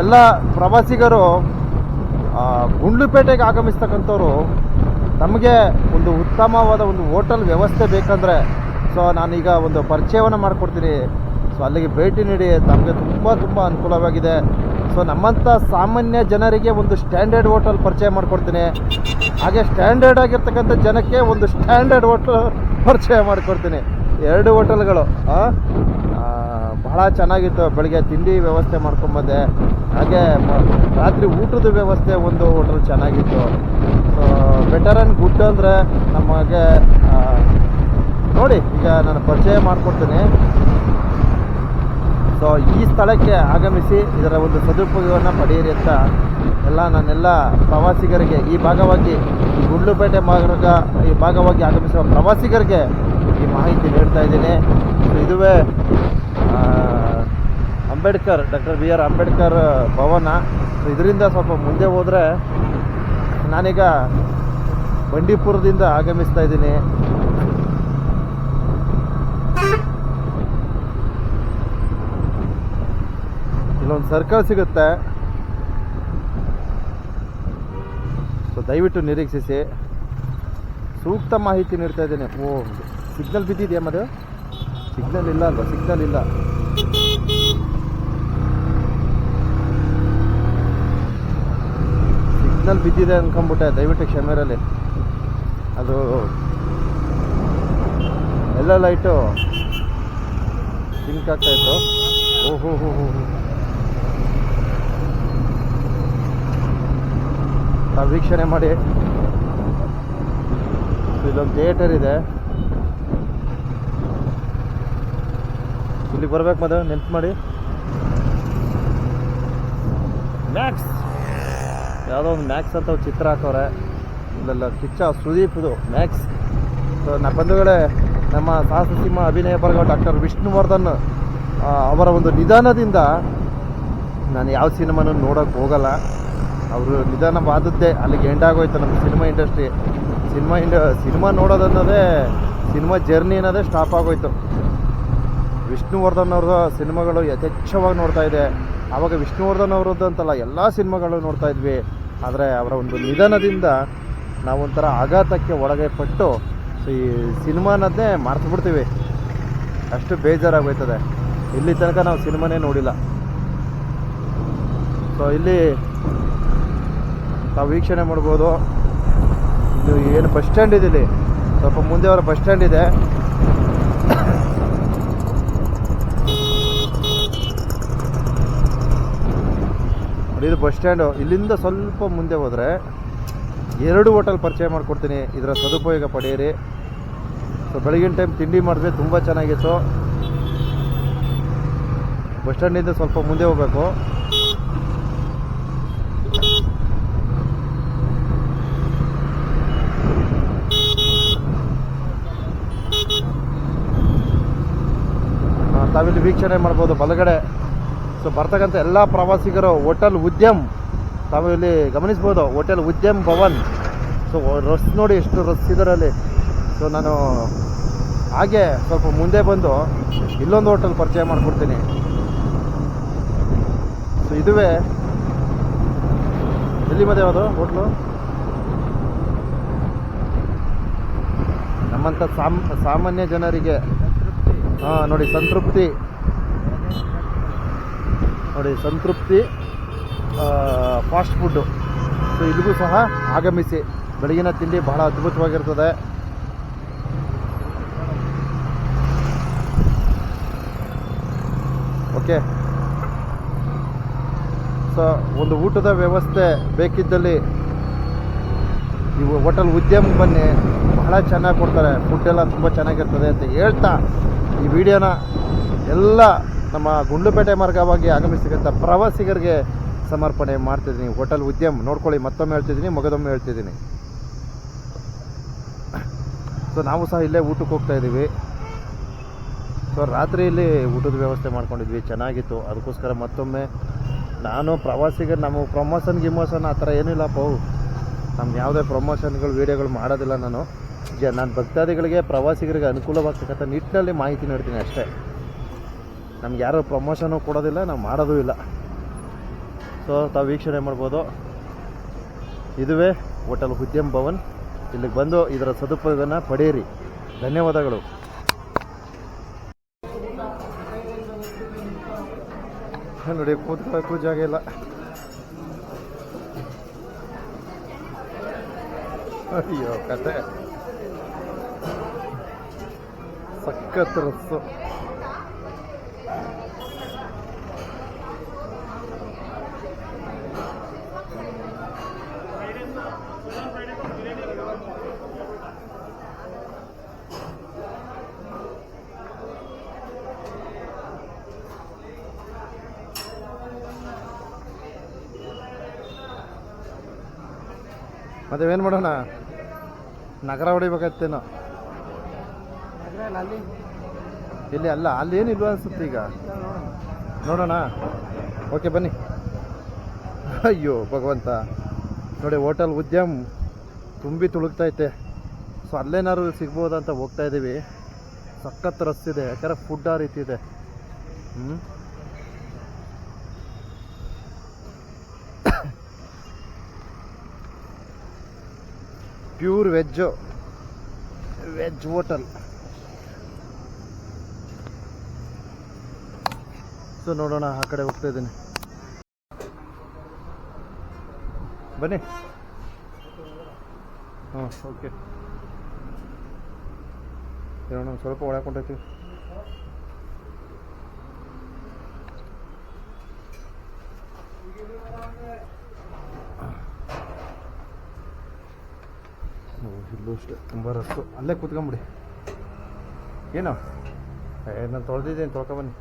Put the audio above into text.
ಎಲ್ಲ ಪ್ರವಾಸಿಗರು ಗುಂಡ್ಲುಪೇಟೆಗೆ ಆಗಮಿಸ್ತಕ್ಕಂಥವ್ರು ನಮಗೆ ಒಂದು ಉತ್ತಮವಾದ ಒಂದು ಹೋಟೆಲ್ ವ್ಯವಸ್ಥೆ ಬೇಕಂದರೆ, ಸೊ ನಾನೀಗ ಒಂದು ಪರಿಚಯವನ್ನು ಮಾಡಿಕೊಡ್ತೀನಿ. ಸೊ ಅಲ್ಲಿಗೆ ಭೇಟಿ ನೀಡಿ ನಮಗೆ ತುಂಬ ತುಂಬ ಅನುಕೂಲವಾಗಿದೆ. ಸೊ ನಮ್ಮಂಥ ಸಾಮಾನ್ಯ ಜನರಿಗೆ ಒಂದು ಸ್ಟ್ಯಾಂಡರ್ಡ್ ಹೋಟೆಲ್ ಪರಿಚಯ ಮಾಡಿಕೊಡ್ತೀನಿ. ಹಾಗೆ ಸ್ಟ್ಯಾಂಡರ್ಡ್ ಆಗಿರ್ತಕ್ಕಂಥ ಜನಕ್ಕೆ ಒಂದು ಸ್ಟ್ಯಾಂಡರ್ಡ್ ಹೋಟೆಲ್ ಪರಿಚಯ ಮಾಡಿಕೊಡ್ತೀನಿ. ಎರಡು ಹೋಟೆಲ್ಗಳು ಬಹಳ ಚೆನ್ನಾಗಿತ್ತು. ಬೆಳಗ್ಗೆ ತಿಂಡಿ ವ್ಯವಸ್ಥೆ ಮಾಡ್ಕೊಂಬಂದೆ. ಹಾಗೆ ರಾತ್ರಿ ಊಟದ ವ್ಯವಸ್ಥೆ ಒಂದು ಹೋಟೆಲ್ ಚೆನ್ನಾಗಿತ್ತು. ಸೊ ಬೆಟರ್ ಆ್ಯಂಡ್ ಗುಡ್ ಅಂದರೆ ನಮಗೆ ನೋಡಿ, ಈಗ ನಾನು ಪರಿಚಯ ಮಾಡಿಕೊಡ್ತೀನಿ. ಸೊ ಈ ಸ್ಥಳಕ್ಕೆ ಆಗಮಿಸಿ, ಇದರ ಒಂದು ಸದುಪಯೋಗವನ್ನು ಪಡೆಯಿರಿ ಅಂತ ಎಲ್ಲ ನಾನೆಲ್ಲ ಪ್ರವಾಸಿಗರಿಗೆ, ಈ ಭಾಗವಾಗಿ ಗುಂಡ್ಲುಪೇಟೆ ಮಾರ್ಗ, ಈ ಭಾಗವಾಗಿ ಆಗಮಿಸುವ ಪ್ರವಾಸಿಗರಿಗೆ ಈ ಮಾಹಿತಿ ನೀಡ್ತಾ ಇದ್ದೀನಿ. ಇದುವೇ Ambedkar, doctor B R Ambedkar Bhavan. ಇದರಿಂದ ಸ್ವಲ್ಪ ಮುಂದೆ ಹೋದರೆ ನಾನೀಗ ಬಂಡೀಪುರದಿಂದ ಆಗಮಿಸ್ತಾ ಇದ್ದೀನಿ. ಇಲ್ಲೊಂದು ಸರ್ಕಲ್ ಸಿಗುತ್ತೆ. ಸೊ ದಯವಿಟ್ಟು ನಿರೀಕ್ಷಿಸಿ. ಸೂಕ್ತ ಮಾಹಿತಿ ನೀಡ್ತಾ ಇದ್ದೀನಿ. ಓ ಸಿಗ್ನಲ್ ಬಿದ್ದಿದೆಯಾ ಮದು ಸಿಗ್ನಲ್ ಇಲ್ಲ ಅಲ್ವಾ? ಸಿಗ್ನಲ್ ಇಲ್ಲ. ಸಿಗ್ನಲ್ ಬಿದ್ದಿದೆ ಅನ್ಕೊಂಬಿಟ್ಟೆ ದಯವಿಟ್ಟು ಕ್ಷಮೆರಲ್ಲಿ. ಅದು ಎಲ್ಲ ಲೈಟು ಸಿಂಕ್ ಆಗ್ತಾ ಇತ್ತು. ಓಹೋ ಹೋ ಹೋ ವೀಕ್ಷಣೆ ಮಾಡಿ. ಇಲ್ಲೊಂದು ಥಿಯೇಟರ್ ಇದೆ. ಇಲ್ಲಿಗೆ ಬರ್ಬೇಕು ಮದ ನೆನ್ಪು ಮಾಡಿ. ಮ್ಯಾಕ್ಸ್ ಯಾವುದೋ ಒಂದು ಮ್ಯಾಕ್ಸ್ ಅಂತ ಚಿತ್ರ ಹಾಕೋರೆ ಇಲ್ಲೆಲ್ಲ ಕಿಚ್ಚ ಸುದೀಪ್ ಇದು. ಮ್ಯಾಕ್ಸ್ ಸೊ ನಾ ಬಂಧುಗಳೇ ನಮ್ಮ ಸಾಹಸ ಸಿಂಹ ಅಭಿನಯ ಬರಗ ಡಾಕ್ಟರ್ ವಿಷ್ಣುವರ್ಧನ್ ಅವರ ಒಂದು ನಿಧಾನದಿಂದ ನಾನು ಯಾವ ಸಿನಿಮಾನು ನೋಡೋಕ್ಕೆ ಹೋಗಲ್ಲ. ಅವರು ನಿಧಾನವಾದದ್ದೇ ಅಲ್ಲಿಗೆ ಎಂಡಾಗೋಯ್ತು ನಮ್ಮ ಸಿನಿಮಾ ಇಂಡಸ್ಟ್ರಿ. ಸಿನಿಮಾ ಇಂಡ ಸಿನಿಮಾ ನೋಡೋದನ್ನೋದೇ ಸಿನಿಮಾ ಜರ್ನಿ ಅನ್ನೋದೇ ಸ್ಟಾಪ್ ಆಗೋಯ್ತು. ವಿಷ್ಣುವರ್ಧನ್ ಅವ್ರದ ಸಿನಿಮಾಗಳು ಯಥೇಚ್ಛವಾಗಿ ನೋಡ್ತಾ ಇದೆ. ಆವಾಗ ವಿಷ್ಣುವರ್ಧನ್ ಅವ್ರದ್ದು ಅಂತಲ್ಲ ಎಲ್ಲ ಸಿನಿಮಾಗಳು ನೋಡ್ತಾ ಇದ್ವಿ. ಆದರೆ ಅವರ ಒಂದು ನಿಧನದಿಂದ ನಾವೊಂಥರ ಆಘಾತಕ್ಕೆ ಒಳಗೆ ಪಟ್ಟು ಈ ಸಿನಿಮಾನದ್ದೇ ಮರ್ತು ಬಿಡ್ತೀವಿ. ಅಷ್ಟು ಬೇಜಾರಾಗೋಯ್ತದೆ ಇಲ್ಲಿ ತನಕ ನಾವು ಸಿನಿಮಾನೇ ನೋಡಿಲ್ಲ. ಸೊ ಇಲ್ಲಿ ನಾವು ವೀಕ್ಷಣೆ ಮಾಡ್ಬೋದು. ಇದು ಏನು ಬಸ್ ಸ್ಟ್ಯಾಂಡ್ ಇದೆ ಇಲ್ಲಿ. ಸ್ವಲ್ಪ ಮುಂದೆ ಅವರ ಬಸ್ ಸ್ಟ್ಯಾಂಡ್ ಇದೆ. ಇದು ಬಸ್ ಸ್ಟ್ಯಾಂಡು. ಇಲ್ಲಿಂದ ಸ್ವಲ್ಪ ಮುಂದೆ ಹೋದರೆ ಎರಡು ಹೋಟೆಲ್ ಪರಿಚಯ ಮಾಡಿಕೊಡ್ತೀನಿ. ಇದರ ಸದುಪಯೋಗ ಪಡೆಯಿರಿ ಸೊ ಬೆಳಗಿನ ಟೈಮ್ ತಿಂಡಿ ಮಾಡಿದ್ರೆ ತುಂಬ ಚೆನ್ನಾಗಿತ್ತು. ಬಸ್ ಸ್ಟ್ಯಾಂಡಿಂದ ಸ್ವಲ್ಪ ಮುಂದೆ ಹೋಗಬೇಕು. ತಾವಿಲ್ಲಿ ವೀಕ್ಷಣೆ ಮಾಡ್ಬೋದು ಬಲಗಡೆ. ಸೊ ಬರ್ತಕ್ಕಂಥ ಎಲ್ಲ ಪ್ರವಾಸಿಗರು ಹೋಟೆಲ್ ಉದ್ಯಮ್, ತಾವು ಇಲ್ಲಿ ಗಮನಿಸ್ಬೋದು hotel Udyam Bhavan. So rush ನೋಡಿ ಎಷ್ಟು ರಸ್ ಇದರಲ್ಲಿ. ಸೊ ನಾನು ಹಾಗೆ ಸ್ವಲ್ಪ ಮುಂದೆ ಬಂದು ಇಲ್ಲೊಂದು ಹೋಟೆಲ್ ಪರಿಚಯ ಮಾಡಿಕೊಡ್ತೀನಿ. ಸೊ ಇದುವೇ ಎಲ್ಲಿ ಮದುವೆ ಅದು ಹೋಟ್ಲು? ನಮ್ಮಂಥ ಸಾಮ್, ಸಾಮಾನ್ಯ ಜನರಿಗೆ. ಹಾಂ, ನೋಡಿ, ಸಂತೃಪ್ತಿ. ನೋಡಿ, ಸಂತೃಪ್ತಿ ಫಾಸ್ಟ್ ಫುಡ್ಡು ಸೊ ಇಲ್ಲಿಗೂ ಸಹ ಆಗಮಿಸಿ. ಬೆಳಗಿನ ತಿಂಡಿ ಬಹಳ ಅದ್ಭುತವಾಗಿರ್ತದೆ. ಓಕೆ ಸೊ ಒಂದು ಊಟದ ವ್ಯವಸ್ಥೆ ಬೇಕಿದ್ದಲ್ಲಿ ನೀವು ಹೋಟೆಲ್ ಉದ್ಯಮ ಬನ್ನಿ. ಬಹಳ ಚೆನ್ನಾಗಿ ಕೊಡ್ತಾರೆ. ಫುಡ್ ಎಲ್ಲ ತುಂಬ ಚೆನ್ನಾಗಿರ್ತದೆ ಅಂತ ಹೇಳ್ತಾ ಈ ವಿಡಿಯೋನ ಎಲ್ಲ ನಮ್ಮ ಗುಂಡ್ಲುಪೇಟೆ ಮಾರ್ಗವಾಗಿ ಆಗಮಿಸ್ತಕ್ಕಂಥ ಪ್ರವಾಸಿಗರಿಗೆ ಸಮರ್ಪಣೆ ಮಾಡ್ತಿದ್ದೀನಿ. ಹೋಟೆಲ್ ಉದ್ಯಮ, ನೋಡ್ಕೊಳ್ಳಿ, ಮತ್ತೊಮ್ಮೆ ಹೇಳ್ತಿದ್ದೀನಿ, ಮಗದೊಮ್ಮೆ ಹೇಳ್ತಿದ್ದೀನಿ. ಸೊ ನಾವು ಸಹ ಇಲ್ಲೇ ಊಟಕ್ಕೆ ಹೋಗ್ತಾ ಇದ್ದೀವಿ. ಸೊ ರಾತ್ರಿ ಇಲ್ಲಿ ಊಟದ ವ್ಯವಸ್ಥೆ ಮಾಡ್ಕೊಂಡಿದ್ವಿ, ಚೆನ್ನಾಗಿತ್ತು. ಅದಕ್ಕೋಸ್ಕರ ಮತ್ತೊಮ್ಮೆ ನಾನು ಪ್ರವಾಸಿಗರು, ನಮ್ಮ ಪ್ರಮೋಷನ್ ಗಿಮೋಷನ್ ಆ ಥರ ಏನಿಲ್ಲ ಪೌ ನಮ್ಗೆ ಯಾವುದೇ ಪ್ರಮೋಷನ್ಗಳು ವೀಡಿಯೋಗಳು ಮಾಡೋದಿಲ್ಲ ನಾನು. ಜ ನಾನು ಭಕ್ತಾದಿಗಳಿಗೆ, ಪ್ರವಾಸಿಗರಿಗೆ ಅನುಕೂಲವಾಗ್ತಕ್ಕಂಥ ನಿಟ್ಟಿನಲ್ಲಿ ಮಾಹಿತಿ ನೀಡ್ತೀನಿ ಅಷ್ಟೇ. ನಮ್ಗೆ ಯಾರೂ ಪ್ರಮೋಷನು ಕೊಡೋದಿಲ್ಲ, ನಾವು ಮಾಡೋದೂ ಇಲ್ಲ. ಸೊ ತಾವು ವೀಕ್ಷಣೆ ಮಾಡ್ಬೋದು. ಇದುವೇ ಹೋಟೆಲ್ ಉದ್ಯಮ ಭವನ್. ಇಲ್ಲಿಗೆ ಬಂದು ಇದರ ಸದುಪಯೋಗನ ಪಡೆಯಿರಿ. ಧನ್ಯವಾದಗಳು. ನೋಡಿ ಕೂತ್ಕೊಳ್ಳೋಕ್ಕೂ ಜಾಗ ಇಲ್ಲ. ಅಯ್ಯೋ, ಕತೆ. ಸಖತ್ ರಸ್ಸು. ಮತ್ತೆ ಏನು ಮಾಡೋಣ? ನಗರ ಹೊಡಿಬೇಕಾಯ್ತೇನೋ. ಅಲ್ಲಿ. ಇಲ್ಲಿ ಅಲ್ಲ ಅಲ್ಲಿ ಏನಿಲ್ವ ಅನ್ಸುತ್ತೆ ಈಗ? ನೋಡೋಣ. ಓಕೆ ಬನ್ನಿ. ಅಯ್ಯೋ ಭಗವಂತ. ನೋಡಿ ಹೋಟೆಲ್ ಉದ್ಯಮ್ ತುಂಬಿ ತುಳುಕ್ತೈತೆ ಸೊ ಅಲ್ಲೇನಾದ್ರು ಸಿಗ್ಬೋದಂತ ಅಂತ ಹೋಗ್ತಾ ಇದ್ದೀವಿ ಸಖತ್ ರಸ್ತಿದೆ ಯಾಕಂದ್ರೆ ಫುಡ್ ಆ ರೀತಿ ಇದೆ. ಹ್ಞೂ pure veg veg hotel. So ನೋಡೋಣ ಆ ಕಡೆ ಹೋಗ್ತಾ ಇದ್ದೀನಿ. ಬನ್ನಿ. ಹಾಂ ಓಕೆ. ಇರೋಣ ಸ್ವಲ್ಪ ಒಳಗೆ Thank ಓ, ಇಲ್ಲೂ ಅಷ್ಟೇ. ತುಂಬ ರಸ್ತು ಅಲ್ಲೇ ಕೂತ್ಕೊಂಬಿಡಿ. ಏನು? ನಾನು ತೊಳೆದಿದ್ದೇನೆ ತೊಳ್ಕೊಬನ್ನಿ